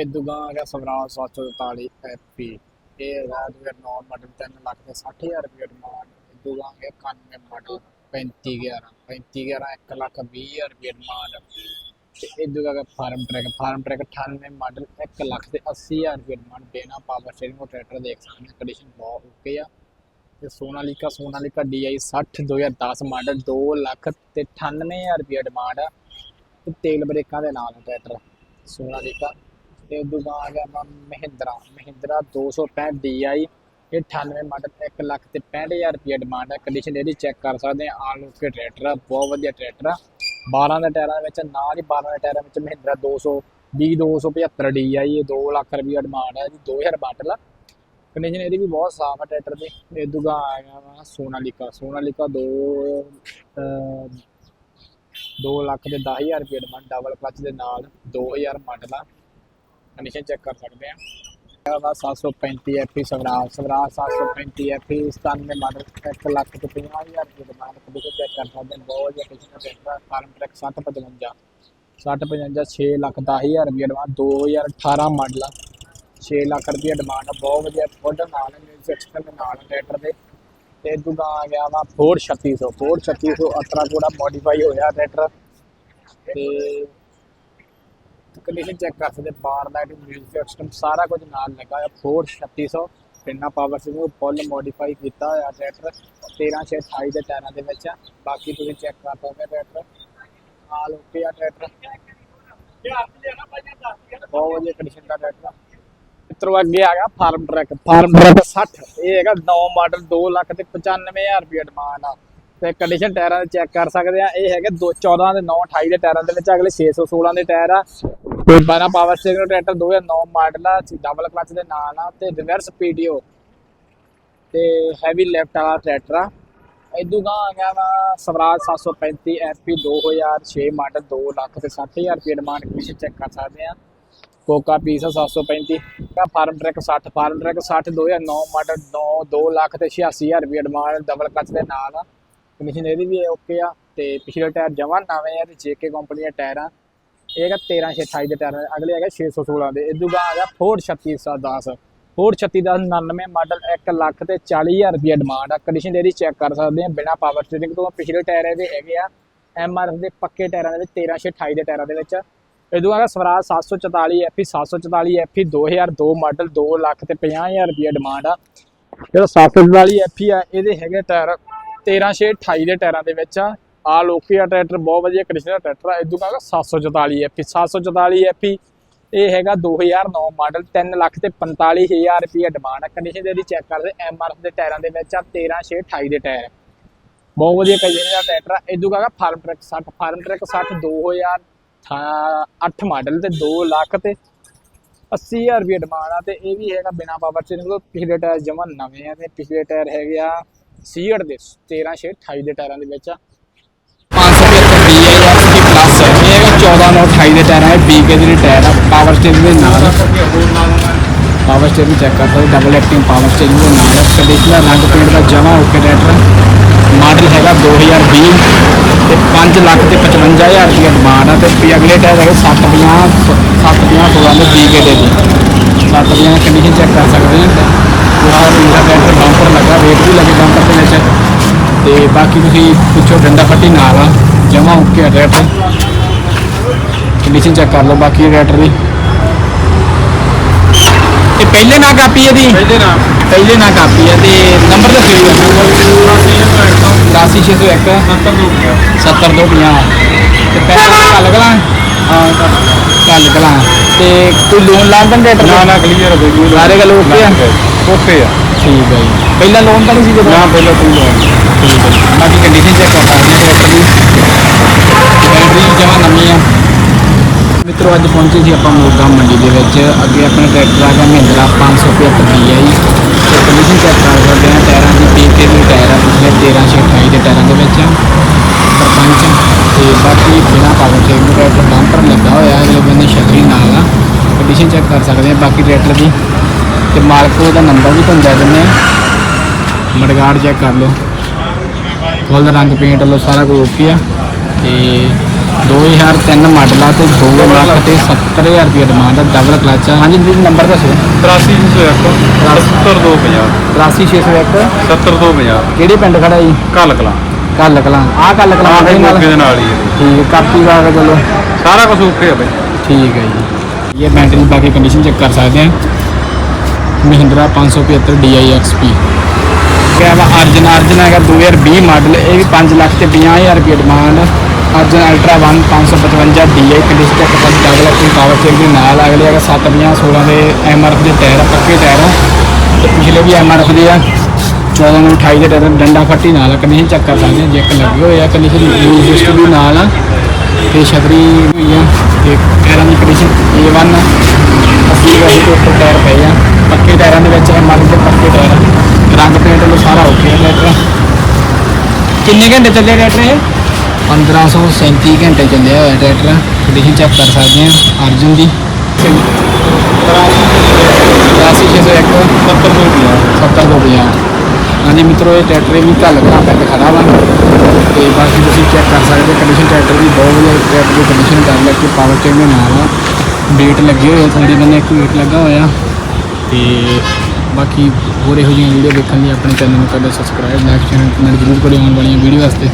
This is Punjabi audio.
ਇਦੂਗਾ ਆ ਗਿਆ ਸਵਰਾਜ 744 ਐਫਪੀ ਇਹ ਹੈਗਾ 2009 ਮਾਡਲ 3 ਲੱਖ ਤੇ 60000 ਰੁਪਏ ਡਿਮਾਂਡ ਇਦੂਗਾ ਆ ਗਿਆ 91 ਮਾਡਲ 3511 3511 1 ਲੱਖ 20000 ਰੁਪਏ ਡਿਮਾਂਡ ਤੇ ਇਦੂਗਾ ਆ ਗਿਆ Farmtrac Farmtrac 98 model 1 lakh ਤੇ 80000 ਰੁਪਏ ਡਿਮਾਂਡ ਬਿਨਾ ਪਾਵਰ ਸਟੀਅਰਿੰਗ ਉਹ ਟਰੈਕਟਰ ਦੇਖ ਸਕਦੇ ਹੋ ਕੰਡੀਸ਼ਨ ਬਹੁਤ ਓਕੇ ਆ। ਤੇ ਸੋਨਾਲੀਕਾ ਸੋਨਾਲੀਕਾ DI 60 2010 ਮਾਡਲ 2 ਲੱਖ ਤੇ 98000 ਰੁਪਏ ਡਿਮਾਂਡ ਆ ਤੇ ਤੇਲ ਬ੍ਰੇਕਾਂ ਦੇ ਨਾਲ ਆ ਟਰੈਕਟਰ, ਸੋਨਾਲੀਕਾ। ਤੇ ਦੂਗਾ ਆ ਗਿਆ ਵਾ ਮਹਿੰਦਰਾ ਮਹਿੰਦਰਾ 265 DI ਇਹ 98 ਮਾਡਲ 1 ਲੱਖ ਤੇ 65000 ਰੁਪਏ ਡਿਮਾਂਡ ਹੈ। ਕੰਡੀਸ਼ਨ ਇਹਦੀ ਚੈੱਕ ਕਰ ਸਕਦੇ ਆ ਆਲ ਓਕੇ ਟਰੈਕਟਰ ਆ, ਬਹੁਤ ਵਧੀਆ ਟਰੈਕਟਰ ਆ। 12 ਦੇ ਟਾਇਰਾਂ ਵਿੱਚ, ਨਾਲ ਹੀ 12 ਦੇ ਟਾਇਰਾਂ ਵਿੱਚ ਮਹਿੰਦਰਾ 220 275 DI ਇਹ 2 ਲੱਖ ਰੁਪਏ ਡਿਮਾਂਡ ਹੈ ਜੀ 2000 ਮਾਡਲ ਆ ਕੰਡੀਸ਼ਨ ਇਹਦੀ ਵੀ ਬਹੁਤ ਸਾਫ਼ ਆ ਟਰੈਕਟਰ ਦੀ। ਇਹ ਦੂਗਾ ਆ ਗਿਆ ਵਾ ਸੋਨਾਲੀਕਾ। ਸੋਨਾਲੀਕਾ 2 2 ਲੱਖ ਦੇ 10000 ਰੁਪਏ ਡਿਮਾਂਡ ਡਬਲ ਕਲਚ ਦੇ ਨਾਲ 2000 ਮਾਡਲ ਆ ਕੰਡੀਸ਼ਨ ਚੈੱਕ ਕਰ ਸਕਦੇ ਆ ਇਹ 735 FP Swaraj Swaraj 735 FP 97 model 1 lakh ਤੇ 50000 ਰੁਪਏ ਡਿਮਾਂਡ ਕੰਡੀਸ਼ਨ ਚੈੱਕ ਕਰ ਸਕਦੇ ਆ ਬਹੁਤ ਵਧੀਆ ਕੰਡੀਸ਼ਨ ਦਾ ਫਾਰਮ ਟਰੈਕ 6055 6055 6 ਲੱਖ 10000 ਰੁਪਏ ਡਿਮਾਂਡ 2018 ਮਾਡਲ 6 ਲੱਖ ਰੁਪਏ ਡਿਮਾਂਡ ਬਹੁਤ ਵਧੀਆ ਫੁੱਡ ਨਾਲ ਮਿਊਜ਼ਿਕ ਸਿਸਟਮ ਦੇ ਨਾਲ ਟਰੈਕਟਰ ਦੇ। ਤੇ ਦੂਗਾ ਆ ਗਿਆ ਵਾ ਫੋਰਡ 3600 ਫੋਰਡ 3600 ਅਤਰਾ ਥੋੜਾ ਮੋਡੀਫਾਈ ਹੋਇਆ ਟਰੈਕਟਰ ਤੇ ਕੰਡੀਸ਼ਨ ਚੈੱਕ ਕਰ ਸਕਦੇ ਬਾਰ ਲਾਈਟ ਮਿਊਜ਼ਿਕ ਸਿਸਟਮ ਸਾਰਾ ਕੁਝ ਨਾਲ ਲੱਗਾ ਹੋਇਆ ਫੋਰਡ 3600 ਪਿੰਨਾ ਪਾਵਰ ਸੀ ਫੁੱਲ ਮੋਡੀਫਾਈ ਕੀਤਾ ਹੋਇਆ ਟਰੈਕਟਰ 13628 ਦੇ ਟਾਇਰਾਂ ਦੇ ਵਿੱਚ ਆ, ਬਾਕੀ ਤੁਸੀਂ ਚੈੱਕ ਕਰ ਸਕਦੇ ਟਰੈਕਟਰ ਆਲ ਓਕੇ ਆ ਟਰੈਕਟਰ ਬਹੁਤ ਵਧੀਆ ਕੰਡੀਸ਼ਨ ਦਾ ਟਰੈਕਟਰ ਮਿੱਤਰੋ, ਅੱਗੇ ਆ ਗਿਆ ਫਾਰਮ ਟਰੈਕ ਫਾਰਮ ਟਰੈਕ 60 ਇਹ ਹੈਗਾ 9 ਮਾਡਲ 2 ਲੱਖ ਤੇ 95000 ਰੁਪਏ ਡਿਮਾਂਡ ਆ। ਤੇ ਕੰਡੀਸ਼ਨ ਟਾਇਰਾਂ ਦੇ ਚੈੱਕ ਕਰ ਸਕਦੇ ਆ, ਇਹ ਹੈਗੇ 2 14 ਦੇ 9 28 ਦੇ ਟਾਇਰਾਂ ਦੇ ਵਿੱਚ ਅਗਲੇ 616 ਦੇ ਟਾਇਰ ਆ। ਤੇ 12 ਪਾਵਰ ਸਟੀਅਰਿੰਗ ਟਰੈਕਟਰ 2009 ਮਾਡਲ ਆ ਡਬਲ ਕਲਚ ਦੇ ਨਾਲ ਆ ਤੇ ਰਿਵਰਸ ਪੀਟੀਓ ਤੇ ਹੈਵੀ ਲੈਫਟ ਵਾਲਾ ਟਰੈਕਟਰ ਆ। ਇਦੋਂ ਗਾਂ ਆ ਗਿਆ ਵਾ ਸਵਰਾਜ 735 ਐਫਪੀ 2006 ਮਾਡਲ 2 ਲੱਖ ਤੇ 60000 ਰੁਪਏ ਡਿਮਾਂਡ ਕੰਡੀਸ਼ਨ ਚੈੱਕ ਕਰ ਸਕਦੇ ਆ। ਕੋਕਾ ਪੀਸ ਆ 735 ਦਾ Farmtrac 60 Farmtrac 60 2009 model 9 2 lakh ਤੇ 86000 ਰੁਪਏ ਡਿਮਾਂਡ ਡਬਲ ਕਲਚ ਦੇ ਨਾਲ ਆ। ਕੰਡੀਸ਼ਨ ਇਹਦੀ ਵੀ ਓਕੇ ਆ ਤੇ ਪਿਛਲੇ ਟਾਇਰ ਜਮਾਂ ਨਵੇਂ ਆ ਤੇ ਜੇਕੇ ਕੰਪਨੀ ਦੇ ਟਾਇਰ ਆ। ਇਹ ਹੈਗਾ 13 28 ਦੇ ਟਾਇਰ ਆ, ਅਗਲੇ ਹੈਗਾ 616 ਦੇ। ਇਦੋਂ ਗਾ ਆ ਗਿਆ ਫੋਰਡ 3610 ਫੋਰਡ 3699 ਮਾਡਲ 1 ਲੱਖ ਤੇ 40000 ਰੁਪਏ ਡਿਮਾਂਡ ਆ। ਕੰਡੀਸ਼ਨ ਇਹਦੀ ਚੈੱਕ ਕਰ ਸਕਦੇ ਆ ਬਿਨਾ ਪਾਵਰ ਸਟੀਅਰਿੰਗ ਤੋਂ। ਪਿਛਲੇ ਟਾਇਰ ਇਹਦੇ ਹੈਗੇ ਆ ਐਮਆਰਐਫ ਦੇ ਪੱਕੇ ਟਾਇਰਾਂ ਦੇ ਵਿੱਚ 13 28 ਦੇ ਟਾਇਰਾਂ ਦੇ ਵਿੱਚ। ਇਦੋਂ ਹੈਗਾ Swaraj 744 FE 744 FE 2002 model 2 lakh ਤੇ 50000 ਰੁਪਏ ਡਿਮਾਂਡ ਆ। ਜਿਹੜਾ 744 ਐਫੀ ਆ ਇਹਦੇ ਹੈਗੇ ਟਾਇਰ 13 28 ਦੇ ਟਾਇਰਾਂ ਦੇ ਵਿੱਚ ਆ। ਆ ਲੋਕੀ ਆ ਟਰੈਕਟਰ, ਬਹੁਤ ਵਧੀਆ ਕੰਡੀਸ਼ਨ ਦਾ ਟਰੈਕਟਰ ਆ। ਇਦੋਂ ਹੈਗਾ 744 ਐਫੀ 744 ਐਫੀ ਇਹ ਹੈਗਾ 2009 ਮਾਡਲ 3 ਲੱਖ ਤੇ 45000 ਰੁਪਏ ਡਿਮਾਂਡ ਆ। ਕੰਡੀਸ਼ਨ ਇਹਦੀ ਚੈੱਕ ਕਰਦੇ ਐਮਆਰਐਫ ਦੇ ਟਾਇਰਾਂ ਦੇ ਵਿੱਚ ਆ 13 28 ਦੇ ਟਾਇਰ। ਬਹੁਤ ਵਧੀਆ ਕੰਡੀਸ਼ਨ ਦਾ ਟਰੈਕਟਰ ਆ। ਇਦੋਂ ਹੈਗਾ Farmtrac 60 Farmtrac 60 2000 8 model ਤੇ 2 ਲੱਖ ਤੇ 80000 ਰੁਪਏ ਡਿਮਾਂਡ ਆ। ਤੇ ਇਹ ਵੀ ਹੈਗਾ ਬਿਨਾ ਪਾਵਰ ਸਟੀਅਰਿੰਗ ਤੋਂ ਪਿਛਲੇ ਟਾਇਰ ਜਮਾਂ ਨਵੇਂ ਆ ਤੇ ਪਿਛਲੇ ਟਾਇਰ ਹੈਗੇ ਆ ਸੀਅਰ ਦੇ 13 6 28 ਦੇ ਟਾਇਰਾਂ ਦੇ ਵਿੱਚ ਆ। 14 9 28 ਦੇ ਟਾਇਰਾਂ ਹੈ BK ਦੇ ਟਾਇਰ ਆ ਪਾਵਰ ਸਟੀਅਰਿੰਗ ਦੇ ਨਾਲ ਪਾਵਰ ਸਟੀਅਰਿੰਗ ਚੈੱਕ ਕਰ ਸਕਦੇ ਡਬਲ ਐਕਟਿੰਗ ਪਾਵਰ ਸਟੀਅਰਿੰਗ ਦੇ ਨਾਲ ਕੰਡੀਸ਼ਨਰ ਰੰਗ ਪੇਂਟ ਦਾ ਜਮਾ ਓਕੇ ਟਰੈਕਟਰ ਮਾਡਲ ਹੈਗਾ 2020 ਤੇ 5 ਲੱਖ ਤੇ 55000 ਰੁਪਏ ਡਿਮਾਂਡ ਆ ਤੇ ਵੀ ਅਗਲੇ ਟਾਇਰ ਹੈਗੇ 750 750 16 ਦੇ BK ਦੇ ਜੀ 750 ਕੰਡੀਸ਼ਨ ਚੈੱਕ ਕਰ ਸਕਦੇ ਹਾਂ ਪੂਰਾ ਪੂਰਾ ਟਰੈਕਟਰ ਬੰਪਰ ਲੱਗਾ ਵੇਟ ਵੀ ਲੱਗੇ ਬੰਪਰ ਦੇ ਵਿੱਚ ਤੇ ਬਾਕੀ ਤੁਸੀਂ ਪੁੱਛੋ ਡੰਡਾ ਫੱਟੀ ਨਾਲ ਆ ਜਮਾ ਓਕੇ ਆ ਟਰੈਕਟਰ ਕੰਡੀਸ਼ਨ ਚੈੱਕ ਕਰ ਲਓ ਬਾਕੀ ਟਰੈਕਟਰ ਦੀ। ਇਹ ਪਹਿਲੇ ਨਾ ਕਾਪੀ ਇਹਦੀ। ਪਹਿਲੇ ਨਾਮ ਪਹਿਲੇ ਨਾ ਕਾਪੀ ਹੈ ਤੇ ਨੰਬਰ ਦੱਸਿਓ ਜੀ 80601 70250 ਤੇ ਪੈਸੇ ਕੱਲ ਗਲਾਂ ਹਾਂ ਕੱਲ ਗਲਾਂ ਤੇ ਕੋਈ ਲੋਨ ਲਾਣ ਦਾ ਟਰੈਕਟਰ ਨਾ ਨਾ ਕਲੀਅਰ ਹੋ ਗਈ ਸਾਰੇ ਗੱਲ okay ਆ? ਓਕੇ। ਆ। ਠੀਕ ਹੈ ਜੀ। ਪਹਿਲਾਂ ਲੋਨ ਤਾਂ ਨਹੀਂ ਸੀ ਜਦੋਂ ਨਾ ਪਹਿਲਾਂ ਤੂੰ ਲੋਨ ਠੀਕ ਹੈ। ਬਾਕੀ ਕੰਡੀਸ਼ਨ ਚੈੱਕ ਕਰ। ਸਕਦੇ ਹਾਂ ਦੀ ਮਿੱਤਰੋ, ਅੱਜ ਪਹੁੰਚੇ ਸੀ ਆਪਾਂ ਮੋਗਾ ਮੰਡੀ ਦੇ ਵਿੱਚ। ਅੱਗੇ ਆਪਣੇ ਟਰੈਕਟਰ ਆ ਗਿਆ, ਮਹਿੰਦਰਾ 575 ਜੀ। ਤੇ ਕੰਡੀਸ਼ਨ ਚੈੱਕ ਕਰ ਸਕਦੇ ਹਾਂ, ਟਾਇਰਾਂ ਦੀ ਪੀਕੇ ਦੇ ਟਾਇਰ ਆ, ਪਿਛਲੇ 13 28 ਦੇ ਟਾਇਰਾਂ ਦੇ ਵਿੱਚ। ਸਰਪੰਚ ਤੇ ਬਾਕੀ ਬਿਨਾ ਪਾਵਰ ਟੇਕ ਨੂੰ ਟਰੈਕਟਰ ਬੰਪਰ ਲੱਗਾ ਹੋਇਆ ਹੈ ਅਗਲੇ ਬੰਦੇ ਛਤਰੀ ਨਾਲ ਆ। ਕੰਡੀਸ਼ਨ ਚੈੱਕ ਕਰ ਸਕਦੇ ਹਾਂ ਬਾਕੀ ਟਰੈਕਟਰ ਦੀ। ਤੇ ਮਾਲਕ ਦਾ ਨੰਬਰ ਵੀ ਤੁਹਾਨੂੰ ਦੇ ਦਿੰਦੇ ਆ ਮੜਗਾੜ ਚੈੱਕ ਕਰ ਲਓ। ਫੁੱਲ ਰੰਗ ਪੇਂਟ ਲੋ ਸਾਰਾ ਕੁਝ ਓਕੇ ਆ। ਤੇ 2003 ਮਾਡਲ ਆ ਤੇ 2 ਲੱਖ ਤੇ 70000 ਰੁਪਏ ਡਿਮਾਂਡ ਆ ਡਬਲ ਕਲਚ ਆ। ਹਾਂਜੀ ਜੀ ਨੰਬਰ ਦੱਸੋ। 83601 70250 83601 ਕਿਹੜੇ ਪਿੰਡ ਖੜਾ ਜੀ? ਕੱਲ। ਕਲਾਂ। ਆ ਕੱਲ ਦੇ ਨਾਲ ਹੀ ਹੈ ਠੀਕ ਕਾਪੀ ਦਾ ਚਲੋ। ਸਾਰਾ ਕੁਝ ਓਕੇ ਆ ਬਈ। ਠੀਕ ਹੈ ਜੀ। ਇਹ ਬੈਟਰੀ ਪਾ ਕੇ ਕੰਡੀਸ਼ਨ ਚੈੱਕ ਕਰ ਸਕਦੇ ਹਾਂ ਮਹਿੰਦਰਾ 575 DIXP ਕਿਆ ਵਾ ਅਰਜਨ ਅਰਜਨ ਹੈਗਾ 2020 ਮਾਡਲ ਇਹ ਵੀ 5 ਲੱਖ ਤੇ 50000 ਰੁਪਏ demand Arjun ultra 1 555 D I condition check ਕਰ ਡਬਲ ਐਕਟਿੰਗ ਪਾਵਰ ਚੇਕ ਦੇ ਨਾਲ ਅਗਲੇ ਹੈਗਾ 750 16 ਦੇ ਐਮ ਆਰ ਦੇ ਟਾਇਰ ਆ, ਪੱਕੇ ਟਾਇਰ ਆ ਤੇ ਪਿਛਲੇ ਵੀ ਐਮ ਆਰ ਦੇ ਆ। 14 ਨੂੰ 28 ਦੇ ਟਾਇਰ ਡੰਡਾ ਫੱਟੀ ਨਾਲ ਕੰਡੀਸ਼ਨ ਚੈੱਕ ਕਰ ਸਕਦੇ ਹਾਂ ਜੈਕ ਲੱਗੇ ਹੋਏ ਆ ਕੰਡੀਸ਼ਨ ਯੂਜ਼ ਹਿਸਟਰੀ ਵੀ ਨਾਲ ਆ। ਤੇ ਛਤਰੀ ਹੋਈ ਆ ਤੇ ਟਾਇਰਾਂ ਦੀ ਕੰਡੀਸ਼ਨ A1 ਆ। ਅਸੀਂ ਵੈਸੇ ਤੇ ਉੱਪਰ ਟਾਇਰ ਪਏ ਆ। ਪੱਕੇ ਟਾਇਰਾਂ ਦੇ ਵਿੱਚ ਐਮ ਆਰ ਦੇ ਪੱਕੇ ਟਾਇਰ ਰੰਗ ਪੇਂਟ ਨੂੰ ਸਾਰਾ ਓਕੇ ਹੈ ਲੈਟਰ ਕਿੰਨੇ ਘੰਟੇ ਚੱਲੇ ਟਰੈਕਟਰ ਇਹ? 1537 ਘੰਟੇ ਚੱਲਿਆ ਹੋਇਆ ਟਰੈਕਟਰ। ਕੰਡੀਸ਼ਨ ਚੈੱਕ ਕਰ ਸਕਦੇ ਆ ਅਰਜਨ ਦੀ। 83601 70250 70250 ਹਾਂਜੀ ਮਿੱਤਰੋ ਇਹ ਟਰੈਕਟਰ ਵੀ ਘੱਲ ਘਾ ਪਿੰਡ ਖੜਾ ਵਾ। ਤੇ ਬਾਕੀ ਤੁਸੀਂ ਚੈੱਕ ਕਰ ਸਕਦੇ ਕੰਡੀਸ਼ਨ ਟਰੈਕਟਰ ਦੀ ਬਹੁਤ ਵਧੀਆ ਟਰੈਕਟਰ ਦੀ ਕੰਡੀਸ਼ਨ ਕਰ ਲੈ ਕੇ ਪਾਵਰ ਚੇਂਜ ਦੇ ਨਾਲ ਆ। ਵੇਟ ਲੱਗੇ ਹੋਏ ਥੋੜੀ ਬੰਨੇ ਇੱਕ ਵੇਟ ਲੱਗਾ ਹੋਇਆ। ਤੇ ਬਾਕੀ ਹੋਰ ਇਹੋ ਜਿਹੀਆਂ ਵੀਡੀਓ ਦੇਖਣ ਲਈ ਆਪਣੇ ਚੈਨਲ ਨੂੰ ਕਰੋ ਸਬਸਕ੍ਰਾਈਬ ਲਾਈਕ ਚੈਨਲ ਨਾਲ ਜਰੂਰ ਕਰਿਓ ਆਉਣ ਵਾਲੀਆਂ ਵੀਡੀਓ ਵਾਸਤੇ।